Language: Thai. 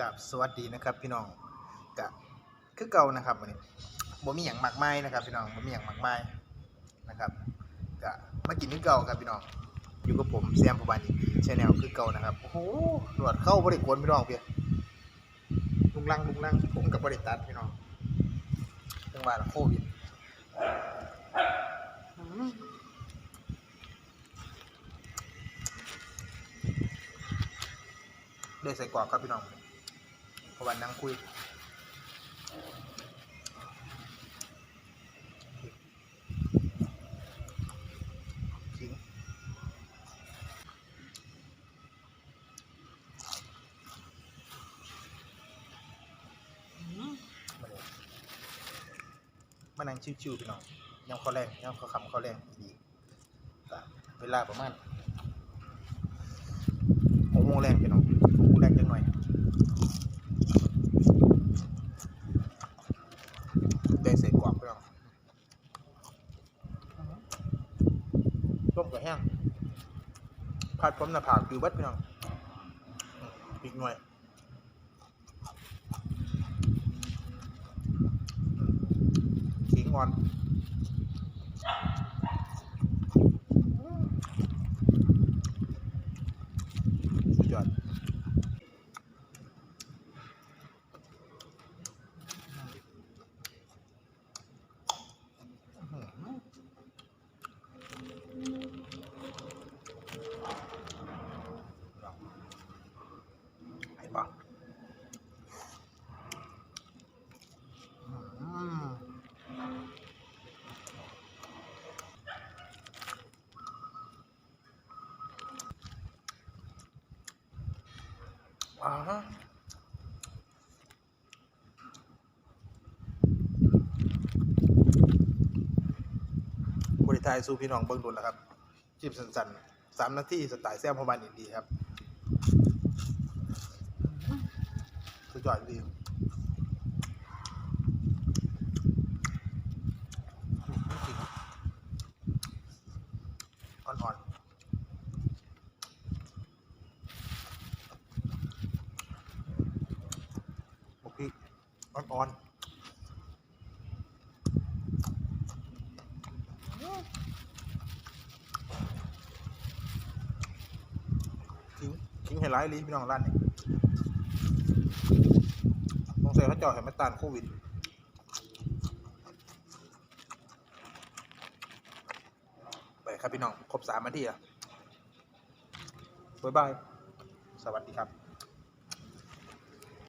กับสวัสดีนะครับพี่น้องกับคือเก่านะครับวันนี้บ่มีหยังมากมายนะครับ พี่น้องบ่มีหยังมากมายนะครับกะมากินคือเก่าครับพี่น้อง อยู่กับผมแซมพบานอีพีชแนลคือเก่านะครับโอ้โหหนวดเข้าบริกวนพี่น้องเพียลุงลังลุงลังผมกับบริตัดพี่น้องจังหวะโควิดอืมเดือใส่กรอกครับพี่น้อง วันนั่งคุยมาเลยมานั่งชิวๆพี่น้องยังข้อแรงยังข้อคำข้อแรงดีเวลาประมาณหกโมงแรงพี่น้องหกโมงแรงจังหน่อยได้ใส่กรอบพี่น้อง ต้มกับแห้งผัดพร้อมหน้าผากคือวัดพี่น้องอีกหน่วยขิงอ่อนสุดยอดอื้อหือ ไอ้บ้าอืม อ่าฮะบริทายสู่พี่น้องเบิ้งดุลแล้วครับจิบสันๆสามนาทีสไตล์แซมพอบานอินดีครับสุดยอดดีอ่อนๆบุกพี่ อ่อนๆทิ้งทิ้งให้ร้ายลีพี่น้องร้านนี้สงสัยเขาเจาะเห็นมาตานโควิดไปครับพี่น้อง ครบสามนาทีแล้วบ๊ายบาย สวัสดีครับ